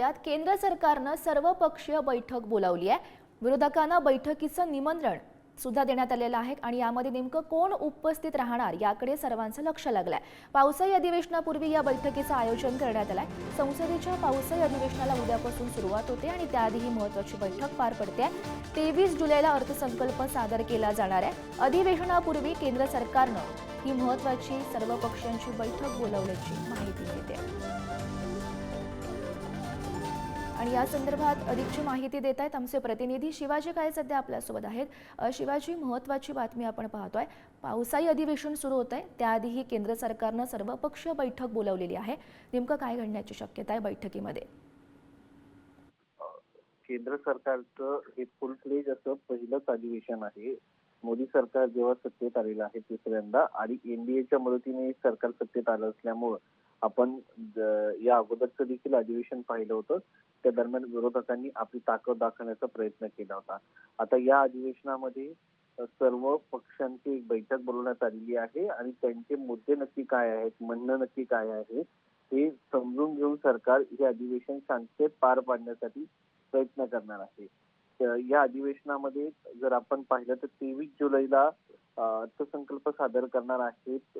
पाहूयात. केंद्र सरकारनं सर्वपक्षीय बैठक बोलावली आहे. विरोधकांना बैठकीचं निमंत्रण सुद्धा देण्यात आलेलं आहे आणि यामध्ये नेमकं कोण उपस्थित राहणार याकडे सर्वांचं लक्ष लागलंय. पावसाळी अधिवेशनापूर्वी या बैठकीचं आयोजन करण्यात आलंय. संसदेच्या पावसाळी अधिवेशनाला उद्यापासून सुरुवात होते आणि त्याआधी ही महत्वाची बैठक पार पडते. तेवीस जुलैला अर्थसंकल्प सादर केला जाणार आहे. अधिवेशनापूर्वी केंद्र सरकारनं ही महत्वाची सर्व पक्षांची बैठक बोलावल्याची माहिती देते. आणि या संदर्भात अधिकची माहिती देत आहेत आमचे प्रतिनिधी. शिवाजी काय सध्या आपल्यासोबत आहेत? शिवाजी महत्वाची बातमी आपण पाहतोय. पावसाळी अधिवेशन सुरू होत आहे त्याआधीही केंद्र सरकारनं सर्वपक्षीय बैठक बोलावलेली आहे. नेमकं काय घडण्याची शक्यता आहे बैठकीमध्ये? केंद्र सरकारचं हे फुल फ्लेज असं पहिलंच अधिवेशन आहे. मोदी सरकार जेव्हा सत्तेत आलेलं आहे तिसऱ्यांदा आणि एनडीएच्या मदतीने सरकार सत्तेत आलं असल्यामुळं आपण या अगोदरचं देखील अधिवेशन पाहिलं होतं. त्या दरम्यान विरोधकांनी आपली ताकद दाखवण्याचा प्रयत्न केला होता. आता या अधिवेशनामध्ये सर्व पक्षांची एक बैठक बोलवण्यात आलेली आहे आणि त्यांचे मुद्दे नक्की काय आहेत म्हणणं नक्की काय आहे हे समजून घेऊन सरकार हे अधिवेशन शांततेत पार पाडण्यासाठी प्रयत्न करणार आहे. तर या अधिवेशनामध्ये जर आपण पाहिलं तर तेवीस जुलैला अर्थसंकल्प सादर करणार आहेत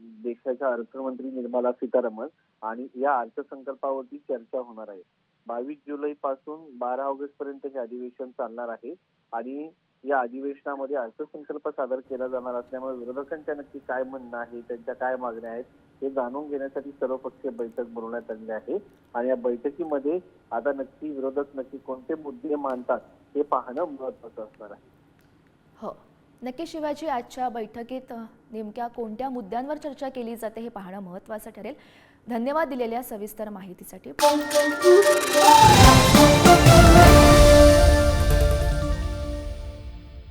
देशाच्या अर्थमंत्री निर्मला सीतारामन आणि या अर्थसंकल्पावरती चर्चा होणार आहे. बावीस जुलै पासून बारा ऑगस्ट पर्यंत हे अधिवेशन चालणार आहे आणि या अधिवेशनामध्ये अर्थसंकल्प सादर केला जाणार असल्यामुळे विरोधकांच्या नक्की काय म्हणणं आहे त्यांच्या काय मागण्या आहेत हे जाणून घेण्यासाठी सर्वपक्षीय बैठक बोलवण्यात आलेली आहे. आणि या बैठकीमध्ये आता नक्की विरोधक नक्की कोणते मुद्दे मांडतात हे पाहणं महत्वाचं असणार आहे. हो. नक्की शिवाजी आजच्या बैठकीत नेमक्या कोणत्या मुद्द्यांवर चर्चा केली जाते हे पाहणं महत्त्वाचं ठरेल. धन्यवाद दिलेल्या सविस्तर माहितीसाठी.